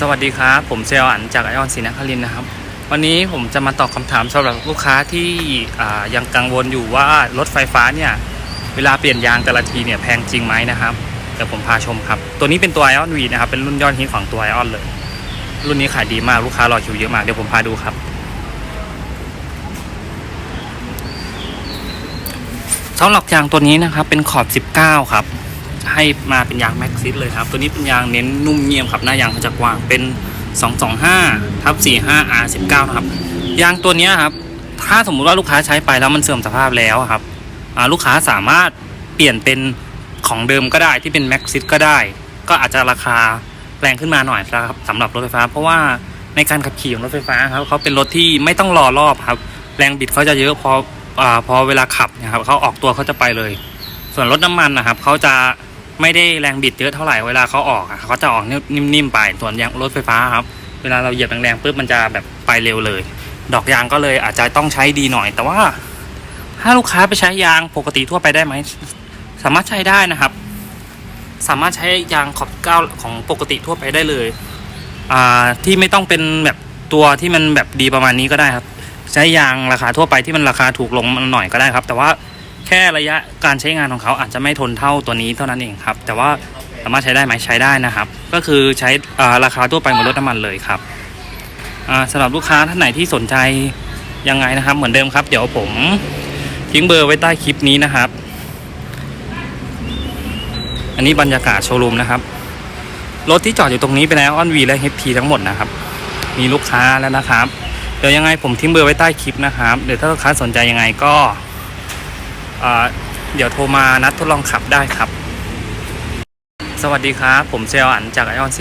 สวัสดีครับ ผมเซลอันจากไอออนศรีนครินนะครับ วันนี้ผมจะมาตอบคำถามสำหรับลูกค้าที่ยังกังวลอยู่ว่ารถไฟฟ้าเนี่ย เวลาเปลี่ยนยางแต่ละทีเนี่ยแพงจริงไหมนะครับเดี๋ยวผมพาชมครับ ตัวนี้เป็นตัวไอออนวีนะครับ เป็นรุ่นยอดฮิตของตัวไอออนเลย รุ่นนี้ขายดีมากลูกค้ารอคิวเยอะมากเดี๋ยวผมพาดูครับสำหรับยางตัวนี้นะครับเป็นขอบ 19 ครับ ให้มาเป็นยางแม็กซิสเลยครับ ตัวนี้เป็นยางเน้นนุ่มเงียบครับหน้ายางเขาจะกว้างเป็น 225ทับ45 R19 นะครับ ยางตัวนี้ครับ ถ้าสมมุติว่าลูกค้าใช้ไปแล้วมันเสื่อมสภาพแล้วครับลูกค้าสามารถเปลี่ยนเป็นของเดิมก็ได้ที่เป็นแม็กซิสก็ได้ ก็อาจจะราคาแรงขึ้นมาหน่อยนะครับสำหรับรถไฟฟ้า เพราะว่าในการขับขี่ของรถไฟฟ้าครับเขาเป็นรถที่ไม่ต้องรอรอบครับ แรงบิดเขาจะเยอะพออพอเวลาขับนะครับเขาออกตัวเขาจะไปเลย ส่วนรถน้ำมันนะครับเขาจะ ไม่ได้แรงบิดเยอะเท่าไหร่เวลาเขาออกเขาจะออกนิ่มๆไปส่วนยางรถไฟฟ้าครับ เวลาเราเหยียบแรงๆปุ๊บมันจะแบบไปเร็วเลย ดอกยางก็เลยอาจจะต้องใช้ดีหน่อย แต่ว่า ถ้าลูกค้าไปใช้ยางปกติทั่วไปได้ไหมสามารถใช้ได้นะครับ สามารถใช้ยางขอบเก้าของปกติทั่วไปได้เลยที่ไม่ต้องเป็นแบบตัวที่มันแบบดีประมาณนี้ก็ได้ครับ ใช้ยางราคาทั่วไปที่มันราคาถูกลงมาหน่อยก็ได้ครับ แต่ว่า แค่ระยะการใช้งานของเขาอาจจะไม่ทนเท่าตัวนี้เท่านั้นเองครับ แต่ว่าสามารถใช้ได้ไหมใช้ได้นะครับ ก็คือใช้ราคาทั่วไปเหมือนรถน้ำมันเลยครับอ่าสำหรับลูกค้าท่านไหนที่สนใจยังไงนะครับ เหมือนเดิมครับ เดี๋ยวผมทิ้งเบอร์ไว้ใต้คลิปนี้นะครับ อันนี้บรรยากาศโชว์รูมนะครับ รถที่จอดอยู่ตรงนี้เป็นไอออนวีและเฮพีทั้งหมดนะครับ มีลูกค้าแล้วนะครับ เดี๋ยวยังไงผมทิ้งเบอร์ไว้ใต้คลิปนะครับ เดี๋ยวถ้าลูกค้าสนใจยังไงก็ เดี๋ยวโทรมานัดทดลองขับได้ครับ สวัสดีครับ ผมเซลลอันจากไอออนซี